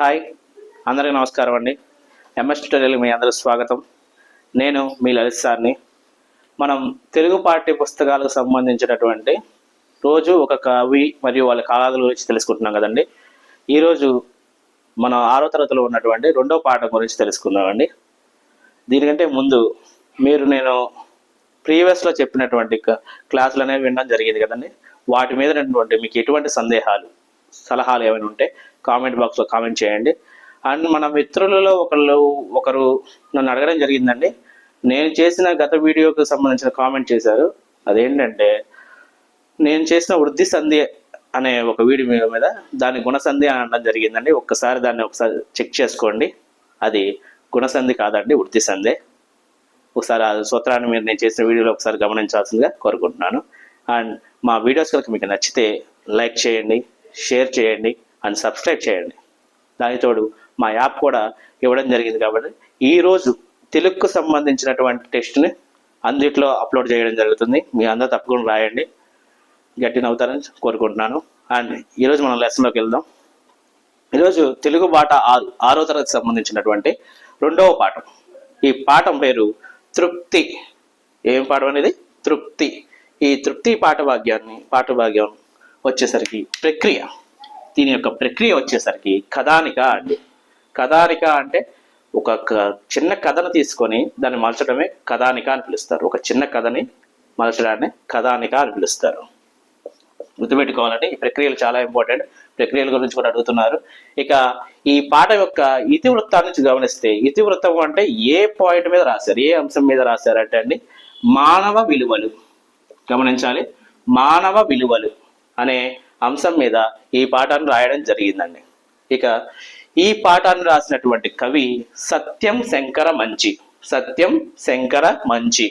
Hi అందరికీ నమస్కారం అండి. ఎంఎస్ ట్యూటోరియల్ మీ అందరూ స్వాగతం. నేను మీ లలిత్ సార్ని. మనం తెలుగు పాఠ్య పుస్తకాలకు సంబంధించినటువంటి రోజు ఒక కవి మరియు వాళ్ళ కాలాల గురించి తెలుసుకుంటున్నాం కదండి. ఈరోజు మన ఆరో తరగతిలో ఉన్నటువంటి రెండో పాఠం గురించి తెలుసుకుందామండి దీనికంటే ముందు మీరు నేను ప్రీవియస్లో చెప్పినటువంటి క్లాసులు అనేవి వినడం జరిగింది కదండి. వాటి మీద మీకు ఎటువంటి సందేహాలు సలహాలు ఏమైనా ఉంటే కామెంట్ బాక్స్లో కామెంట్ చేయండి. అండ్ మన మిత్రులలో ఒకళ్ళు ఒకరు నన్ను అడగడం జరిగిందండి. నేను చేసిన గత వీడియోకి సంబంధించిన కామెంట్ చేశారు. అదేంటంటే నేను చేసిన వృద్ధి సంధి అనే ఒక వీడియో మీద దాని గుణసంధి అని అనడం జరిగిందండి. ఒక్కసారి దాన్ని ఒకసారి చెక్ చేసుకోండి. అది గుణసంధి కాదండి వృద్ధి సంధి. ఒకసారి ఆ సూత్రాన్ని మీరు నేను చేసిన వీడియోలో ఒకసారి గమనించాల్సిందిగా కోరుకుంటున్నాను. అండ్ మా వీడియోస్ కనుక మీకు నచ్చితే లైక్ చేయండి. షేర్ చేయండి అండ్ సబ్స్క్రైబ్ చేయండి. దానికి తోడు మా యాప్ కూడా ఇవ్వడం జరిగింది కాబట్టి ఈరోజు తెలుగుకు సంబంధించినటువంటి టెస్ట్ని అందుట్లో అప్లోడ్ చేయడం జరుగుతుంది. మీ అందరూ తప్పకుండా రాయండి. గట్టి నవ్వుతారని కోరుకుంటున్నాను. అండ్ ఈరోజు మనం లెసన్లోకి వెళ్దాం. ఈరోజు తెలుగు పాట ఆరు ఆరో తరగతి సంబంధించినటువంటి రెండవ పాఠం. ఈ పాఠం పేరు తృప్తి. ఏం పాఠం అనేది? తృప్తి. ఈ తృప్తి పాఠభాగ్యాన్ని పాఠభాగ్యం వచ్చేసరికి ప్రక్రియ. దీని యొక్క ప్రక్రియ వచ్చేసరికి కథానిక అండి కథానిక అంటే ఒక చిన్న కథను తీసుకొని దాన్ని మలచడమే కథానిక అని పిలుస్తారు. ఒక చిన్న కథని మలచడాన్ని కథానిక అని పిలుస్తారు. గుర్తుపెట్టుకోవాలంటే ఈ ప్రక్రియలు చాలా ఇంపార్టెంట్. ప్రక్రియల గురించి కూడా అడుగుతున్నారు. ఇక ఈ పాట యొక్క ఇతివృత్తాన్ని గమనిస్తే ఇతివృత్తం అంటే ఏ పాయింట్ మీద రాశారు ఏ అంశం మీద రాశారు అంటే అండి మానవ విలువలు. గమనించాలి మానవ విలువలు. అనే అంశం మీద ఈ పాఠాన్ని రాయడం జరిగిందండి. ఇక ఈ పాఠాన్ని రాసినటువంటి కవి సత్యం శంకర మంచి సత్యం శంకర మంచి.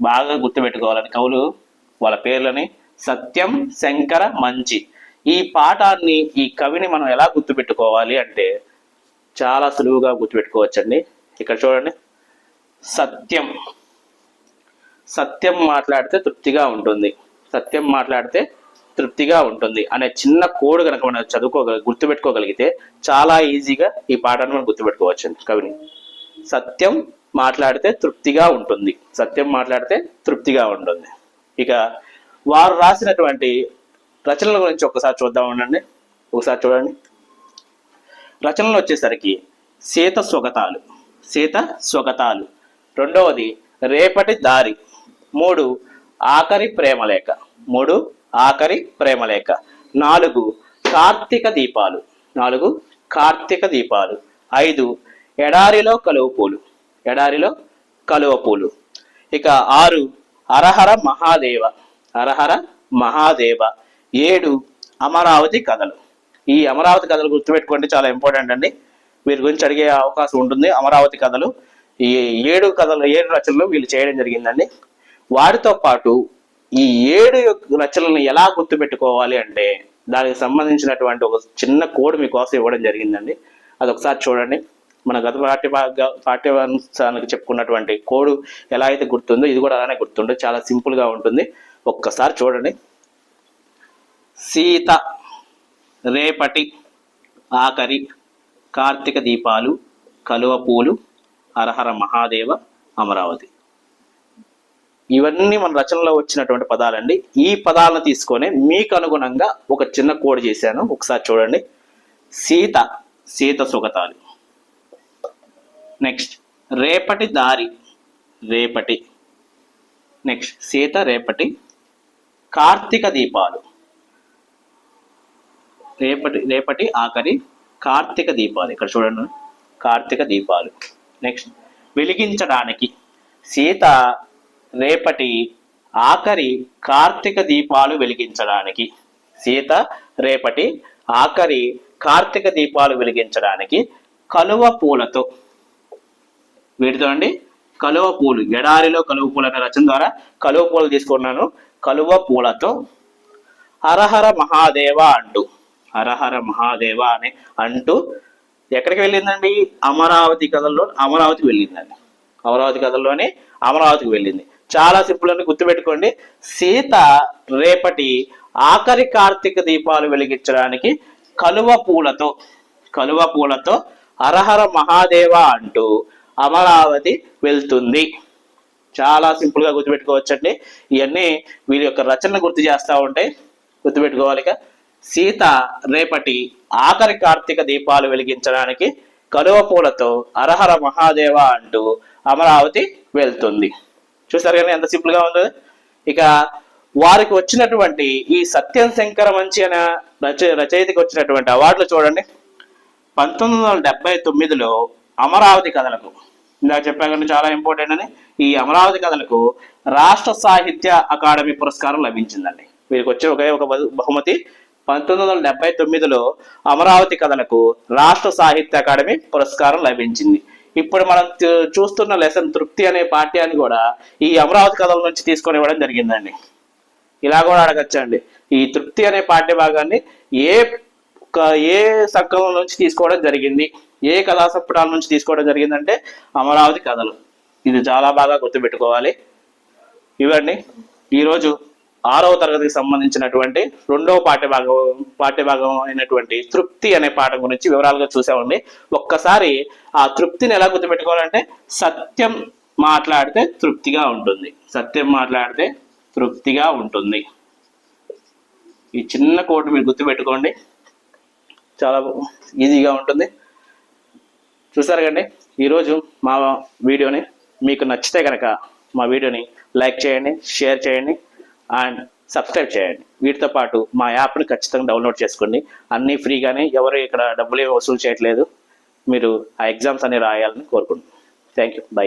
బాగా గుర్తుపెట్టుకోవాలని కవులు వాళ్ళ పేర్లని. సత్యం శంకర మంచి. ఈ పాఠాన్ని ఈ కవిని మనం ఎలా గుర్తుపెట్టుకోవాలి అంటే చాలా సులువుగా గుర్తుపెట్టుకోవచ్చండి. ఇక్కడ చూడండి. సత్యం. సత్యం మాట్లాడితే తృప్తిగా ఉంటుంది. సత్యం మాట్లాడితే తృప్తిగా ఉంటుంది అనే చిన్న కోడ్ కనుక మనం చదువుకోగల గుర్తుపెట్టుకోగలిగితే చాలా ఈజీగా ఈ పాఠాన్ని మనం గుర్తుపెట్టుకోవచ్చు కవిని. సత్యం మాట్లాడితే తృప్తిగా ఉంటుంది. సత్యం మాట్లాడితే తృప్తిగా ఉంటుంది. ఇక వారు రాసినటువంటి రచనల గురించి ఒకసారి చూద్దాం ఉండండి. ఒకసారి చూడండి. రచనలు వచ్చేసరికి సీత స్వగతాలు. సీత స్వగతాలు. రెండవది రేపటి దారి. మూడు ఆఖరి ప్రేమలేఖ మూడు ఆఖరి ప్రేమలేఖ నాలుగు కార్తీక దీపాలు. నాలుగు కార్తీక దీపాలు. ఐదు ఎడారిలో కలువ పూలు. ఎడారిలో కలువ పూలు. ఇక ఆరు అరహర మహాదేవ. అరహర మహాదేవ. ఏడు అమరావతి కథలు. ఈ అమరావతి కథలు గుర్తుపెట్టుకోండి చాలా ఇంపార్టెంట్ అండి. వీరి గురించి అడిగే అవకాశం ఉంటుంది అమరావతి కథలు. ఈ ఏడు కథలు ఏడు రచనలు వీళ్ళు చేయడం జరిగిందండి. వాటితో పాటు ఈ ఏడు యొక్క రచనలను ఎలా గుర్తుపెట్టుకోవాలి అంటే దానికి సంబంధించినటువంటి ఒక చిన్న కోడ్ మీకోసం ఇవ్వడం జరిగిందండి. అది ఒకసారి చూడండి. మన గత పాఠ్య పాఠ్యాంశానికి చెప్పుకున్నటువంటి కోడ్ ఎలా అయితే గుర్తుందో ఇది కూడా అలానే గుర్తుండదు చాలా సింపుల్గా ఉంటుంది. ఒక్కసారి చూడండి. సీత రేపటి ఆఖరి కార్తీక దీపాలు కలువ పూలు హరహర మహాదేవ అమరావతి. ఇవన్నీ మన రచనలో వచ్చినటువంటి పదాలండి. ఈ పదాలను తీసుకొని మీకు అనుగుణంగా ఒక చిన్న కోడ్ చేశాను. ఒకసారి చూడండి. సీత సీత సుగతాలు. నెక్స్ట్ రేపటి దారి రేపటి. నెక్స్ట్ సీత రేపటి. కార్తీక దీపాలు. రేపటి రేపటి ఆఖరి కార్తీక దీపాలు. ఇక్కడ చూడండి. కార్తీక దీపాలు. నెక్స్ట్ వెలిగించడానికి. సీత రేపటి ఆఖరి కార్తీక దీపాలు వెలిగించడానికి. సీత రేపటి ఆఖరి కార్తీక దీపాలు వెలిగించడానికి కలువ పూలతో. వీటితో అండి కలువ పూలు. ఎడారిలో కలువ పూలు అనే రచన ద్వారా కలువ పూలు తీసుకున్నాను కలువ పూలతో. హరహర మహాదేవ అంటూ. హరహర మహాదేవ అని అంటూ ఎక్కడికి వెళ్ళిందండి? అమరావతి కథల్లో అమరావతి వెళ్ళిందండి. అమరావతి కథల్లోనే అమరావతికి వెళ్ళింది. చాలా సింపుల్ అని గుర్తుపెట్టుకోండి. సీత రేపటి ఆఖరి కార్తీక దీపాలు వెలిగించడానికి కలువ పూలతో కలువ పూలతో హరహర మహాదేవ అంటూ అమరావతి వెళ్తుంది. చాలా సింపుల్గా గుర్తుపెట్టుకోవచ్చండి. ఇవన్నీ వీరి యొక్క రచనను గుర్తు చేస్తూ ఉంటే గుర్తుపెట్టుకోవాలి సీత రేపటి ఆఖరి కార్తీక దీపాలు వెలిగించడానికి కలువ పూలతో అరహర మహాదేవ అంటూ అమరావతి వెళ్తుంది. చూసారు కానీ ఎంత సింపుల్గా ఉందో. ఇక వారికి వచ్చినటువంటి ఈ సత్యం శంకర మంచి అనే రచ రచయితకి వచ్చినటువంటి అవార్డులు చూడండి. పంతొమ్మిది వందల డెబ్బై తొమ్మిదిలో అమరావతి కథలకు ఇందాక చెప్పాను చాలా ఇంపార్టెంట్ అని ఈ అమరావతి కథలకు రాష్ట్ర సాహిత్య అకాడమీ పురస్కారం లభించిందండి. వీరికి వచ్చే ఒకే ఒక బహు- బహుమతి. పంతొమ్మిది వందల డెబ్బై తొమ్మిదిలో అమరావతి కథలకు రాష్ట్ర సాహిత్య అకాడమీ పురస్కారం లభించింది. ఇప్పుడు మనం చూ- చూస్తున్న లెసన్ తృప్తి అనే పాఠ్యాన్ని కూడా ఈ అమరావతి కథల నుంచి తీసుకొని ఇవ్వడం జరిగిందండి. ఇలా కూడా అడగచ్చండి. ఈ తృప్తి అనే పాఠ్య భాగాన్ని ఏ క- ఏ సంకలనం నుంచి తీసుకోవడం జరిగింది? ఏ కథా సంపుటాల నుంచి తీసుకోవడం జరిగిందంటే అమరావతి కథలు. ఇది చాలా బాగా గుర్తుపెట్టుకోవాలి. ఇవండి ఈరోజు ఆరవ తరగతికి సంబంధించినటువంటి రెండవ పాఠ్యభాగం పాఠ్యభాగం అయినటువంటి తృప్తి అనే పాఠం గురించి వివరాలుగా చూసామండి. ఒక్కసారి ఆ తృప్తిని ఎలా గుర్తుపెట్టుకోవాలంటే సత్యం మాట్లాడితే తృప్తిగా ఉంటుంది. సత్యం మాట్లాడితే తృప్తిగా ఉంటుంది. ఈ చిన్న కోట్ మీరు గుర్తుపెట్టుకోండి. చాలా ఈజీగా ఉంటుంది. చూసారు కండి ఈరోజు మా వీడియోని మీకు నచ్చితే కనుక మా వీడియోని లైక్ చేయండి షేర్ చేయండి. అండ్ సబ్స్క్రైబ్ చేయండి. వీటితో పాటు మా యాప్ని ఖచ్చితంగా డౌన్లోడ్ చేసుకోండి. అన్నీ ఫ్రీగానే ఎవరు ఇక్కడ డబ్బులు వసూలు చేయట్లేదు. మీరు ఆ ఎగ్జామ్స్ అన్ని రాయాలని కోరుకుంటున్నాను థ్యాంక్ యూ బై